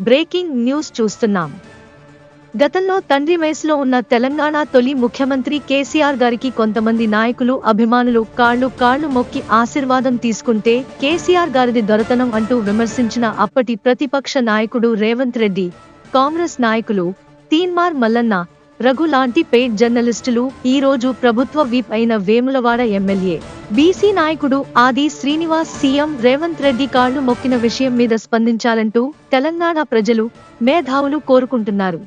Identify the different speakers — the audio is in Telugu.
Speaker 1: బ్రేకింగ్ న్యూస్ చూస్తున్నాం. గతంలో తండ్రి వయసులో ఉన్న తెలంగాణ తొలి ముఖ్యమంత్రి కేసీఆర్ గారికి కొంతమంది నాయకులు అభిమానులు కాళ్ళు కాళ్ళు మొక్కి ఆశీర్వాదం తీసుకుంటే కేసీఆర్ గారిది దొరతనం అంటూ విమర్శించిన అప్పటి ప్రతిపక్ష నాయకుడు రేవంత్ రెడ్డి కాంగ్రెస్ నాయకులు తీన్మార్ మల్లన్న రఘు లాంటి పెయిడ్ జర్నలిస్టులు ఈరోజు ప్రభుత్వ వీప్ అయిన వేములవాడ ఎమ్మెల్యే బీసీ నాయకుడు ఆది శ్రీనివాస్ సీఎం రేవంత్ రెడ్డి కాళ్ళు మొక్కిన విషయం మీద స్పందించాలంటూ తెలంగాణ ప్రజలు మేధావులు కోరుకుంటున్నారు.